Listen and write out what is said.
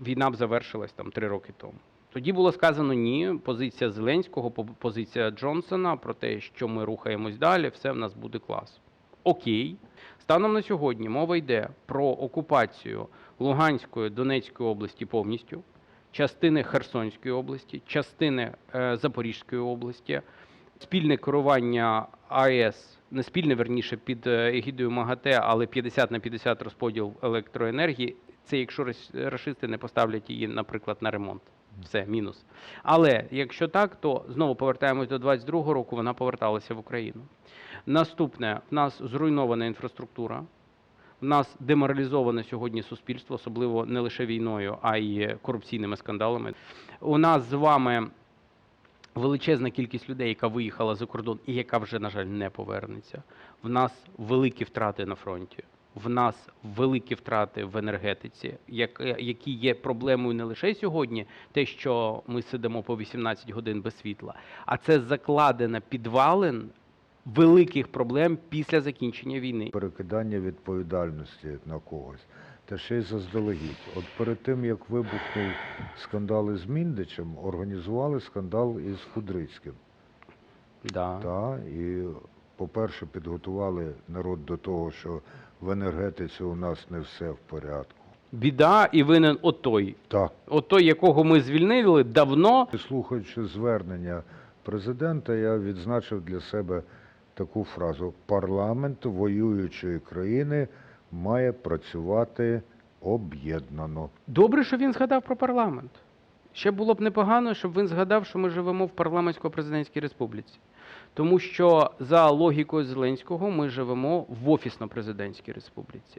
війна б завершилась там три роки тому. Тоді було сказано ні. Позиція Зеленського, позиція Джонсона про те, що ми рухаємось далі, все в нас буде клас. Окей. Станом на сьогодні мова йде про окупацію Луганської, Донецької області повністю, частини Херсонської області, частини е, Запорізької області, спільне керування АЕС, не спільне, верніше, під е, егідою МАГАТЕ, але 50 на 50 розподіл електроенергії. Це якщо рашисти не поставлять її, наприклад, на ремонт. Все, мінус. Але якщо так, то знову повертаємось до 22-го року, вона поверталася в Україну. Наступне, в нас зруйнована інфраструктура, в нас деморалізоване сьогодні суспільство, особливо не лише війною, а й корупційними скандалами. У нас з вами величезна кількість людей, яка виїхала за кордон і яка вже, на жаль, не повернеться. В нас великі втрати на фронті. В нас великі втрати в енергетиці, які є проблемою не лише сьогодні, те, що ми сидимо по 18 годин без світла, а це закладена підвалин великих проблем після закінчення війни. перекидання відповідальності на когось. Та ще й заздалегідь. От перед тим, як вибухнув скандал із Міндичем, організували скандал із Кудрицьким. Да. Та, і, по-перше, підготували народ до того, що в енергетиці у нас не все в порядку. Біда і винен отой. Так, Отой, якого ми звільнили давно. слухаючи звернення президента, я відзначив для себе таку фразу: парламент воюючої країни має працювати об'єднано. Добре, що він згадав про парламент. Ще було б непогано, щоб він згадав, що ми живемо в парламентсько-президентській республіці. Тому що за логікою Зеленського ми живемо в офісно-президентській республіці.